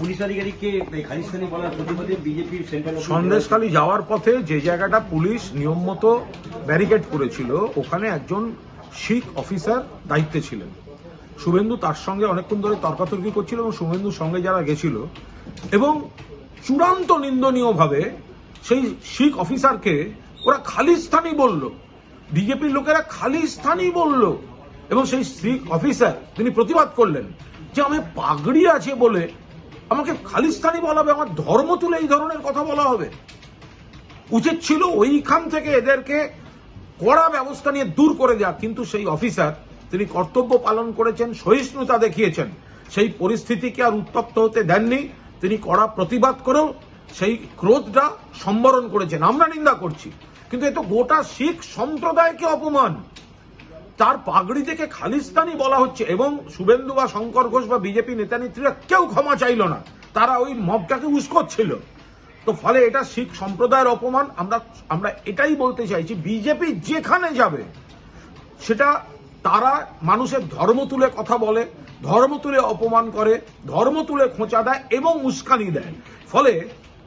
Police আধিকারিককে সন্দেশখালী যাওয়ার পথে যে জায়গাটা পুলিশ নিয়ম মতো ব্যারিকেড করেছিল, ওখানে একজন শিখ অফিসার দায়িত্বে ছিলেন। শুভেন্দু তার সঙ্গে অনেকক্ষণ ধরে তর্কাতর্কি করছিল এবং শুভেন্দুর সঙ্গে যারা গেছিল এবং চূড়ান্ত নিন্দনীয়ভাবে সেই শিখ অফিসারকে ওরা খালিস্তানি বলল। বিজেপির লোকেরা খালিস্তানি বলল এবং সেই শিখ অফিসার তিনি প্রতিবাদ করলেন। যে আমি পাগড়ি আছে বলে আমাকে খালিস্তানি বলা হবে, আমার ধর্ম তুলে এই ধরনের কথা বলা হবে। উচিত ছিল ওইখান থেকে এদেরকে কড়া ব্যবস্থা নিয়ে দূর করে দেওয়া, কিন্তু সেই অফিসার তিনি কর্তব্য পালন করেছেন, সহিষ্ণুতা দেখিয়েছেন। সেই পরিস্থিতিকে আর উত্তপ্ত হতে দেননি, তিনি কড়া প্রতিবাদ করেও সেই ক্রোধটা সম্বরণ করেছেন। আমরা নিন্দা করছি, কিন্তু এ তো গোটা শিখ সম্প্রদায়কে অপমান। তার পাগড়ি থেকে খালিস্তানি বলা হচ্ছে এবং শুভেন্দু বা শঙ্কর ঘোষ বা বিজেপি নেতা নেত্রীরা কেউ ক্ষমা চাইল না। তারা ওই মবটাকে উস্কোচ্ছিল। তো ফলে এটা শিখ সম্প্রদায়ের অপমান। আমরা আমরা এটাই বলতে চাইছি, বিজেপি যেখানে যাবে, সেটা তারা মানুষের ধর্ম তুলে কথা বলে, ধর্ম তুলে অপমান করে, ধর্ম তুলে খোঁচা দেয় এবং উস্কানি দেয়। ফলে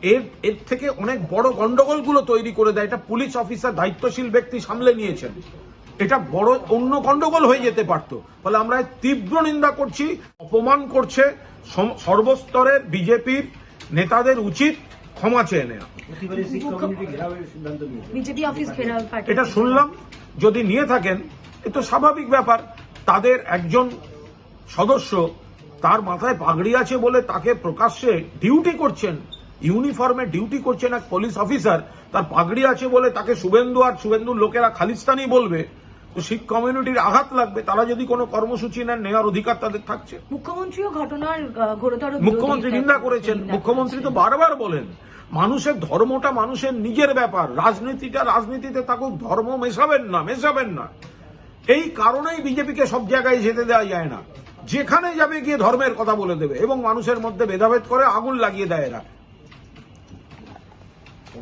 এর এর থেকে অনেক বড় গন্ডগোলগুলো তৈরি করে দেয়। এটা পুলিশ অফিসার, দায়িত্বশীল ব্যক্তি সামলে নিয়েছেন। এটা বড় অন্য গন্ডগোল হয়ে যেতে পারত। ফলে আমরা তীব্র নিন্দা করছি অপমান করছে সর্বস্তরের বিজেপির নেতাদের উচিত ক্ষমা চেয়ে নেওয়া। এটা শুনলাম যদি নিয়ে থাকেন এ তো স্বাভাবিক ব্যাপার তাদের একজন সদস্য তার মাথায় পাগড়ি আছে বলে তাকে প্রকাশ্যে ডিউটি করছেন ইউনিফর্মে ডিউটি করছেন এক পুলিশ অফিসার তার পাগড়ি আছে বলে তাকে শুভেন্দু আর শুভেন্দুর লোকেরা খালিস্তানি বলবে। শিখ কমিউনিটির আঘাত লাগবে তারা যদি কোনো কর্মসূচি নেন নেওয়ার অধিকার তাদের থাকছে। মুখ্যমন্ত্রীও ঘটনার ঘোরতর মুখ্যমন্ত্রী নিন্দা করেছেন। মুখ্যমন্ত্রী তো বারবার বলেন মানুষের ধর্মটা মানুষের নিজের ব্যাপার রাজনীতিটা রাজনীতিতে থাকুক ধর্ম মেশাবেন না মেশাবেন না। এই কারণেই বিজেপিকে সব জায়গায় যেতে দেওয়া যায় না। যেখানে যাবে গিয়ে ধর্মের কথা বলে দেবে এবং মানুষের মধ্যে ভেদাভেদ করে আগুন লাগিয়ে দেয় এরা।